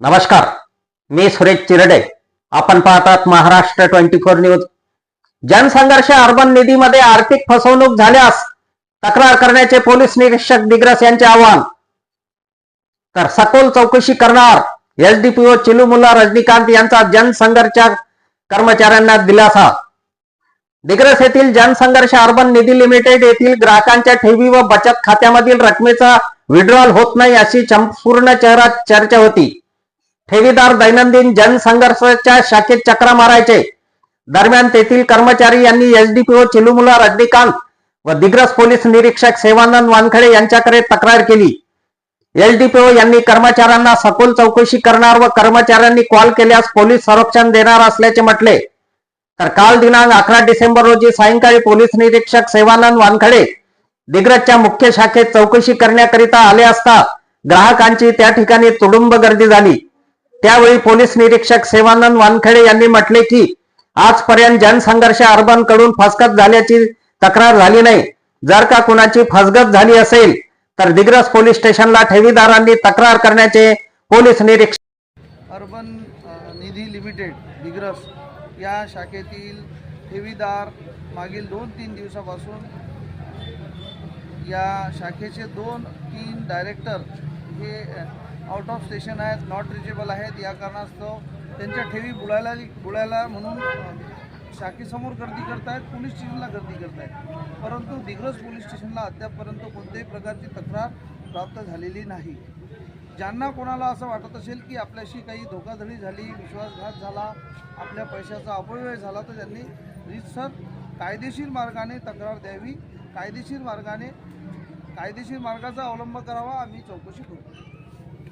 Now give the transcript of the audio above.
नमस्कार मी सुरेश चिरडे. आपण पाहतात Maharashtra twenty four news. Jansangharsh urban निधीमध्ये आर्थिक फसवणूक झाल्यास तक्रार करण्याचे पोलीस निरीक्षक दिग्रस यांचे आवाहन. तर सखोल चौकशी करणार एसडीपीओ चिलुमुल्ला रजनीकांत यांचा जनसंघर्ष कर्मचाऱ्यांना दिलासा. दिग्रस येथील जनसंघर्ष अर्बन निधी लिमिटेड येथील ग्राहकांच्या ठेवी व बचत खात्यामधील रकमेचा विड्रॉल होत नाही अशी संपूर्ण चेहरा चर्चा होती. ठेवीदार दैनंदिन जनसंघर्षाच्या शाखेत चक्रा मारायचे. दरम्यान तेथील कर्मचारी यांनी एसडीपीओ चिलुमुला रजनीकांत व दिग्रस पोलीस निरीक्षक सेवानंद वानखडे यांच्याकडे तक्रार केली. एसडीपीओ यांनी कर्मचाऱ्यांना सखोल चौकशी करणार व कर्मचाऱ्यांनी कॉल केल्यास पोलीस संरक्षण देणार असल्याचे म्हटले. तर काल दिनांक अकरा डिसेंबर रोजी सायंकाळी पोलीस निरीक्षक सेवानंद वानखडे दिग्रजच्या मुख्य शाखेत चौकशी करण्याकरिता आले असता ग्राहकांची त्या ठिकाणी तुडुंब गर्दी झाली. त्यावेळी पोलीस निरीक्षक सेवानंद वानखेडे यांनी म्हटले की आजपर्यंत जनसंघर्ष अर्बन फसगत झाल्याची तक्रार झाली नाही. जर का कुणाची फसगत झाली असेल तर दिग्रस पोलीस स्टेशनला ठेवीदारांनी तक्रार करण्याचे पोलीस निरीक्षक अर्बन निधी लिमिटेड दिग्रस या शाखेतील ठेवीदार मागील दोन तीन दिवसापासून या शाखेचे दोन तीन डायरेक्टर हे आउट ऑफ स्टेशन आहेत नॉट रिचेबल आहेत. या कारणास्तव त्यांच्या ठेवी बुडायला बुडायला म्हणून शाखेसमोर गर्दी करतायत पोलीस स्टेशनला गर्दी करतायत. परंतु दिग्रस पोलीस स्टेशनला अद्यापपर्यंत कोणत्याही प्रकारची तक्रार प्राप्त झालेली नाही. ज्यांना कोणाला असं वाटत असेल की आपल्याशी काही धोकाधडी झाली विश्वासघात झाला आपल्या पैशाचा अपव्यय झाला तर त्यांनी रीतसर कायदेशीर मार्गाने तक्रार द्यावी. कायदेशीर मार्गाने कायदेशीर मार्गाचा अवलंब करावा. आम्ही चौकशी करू.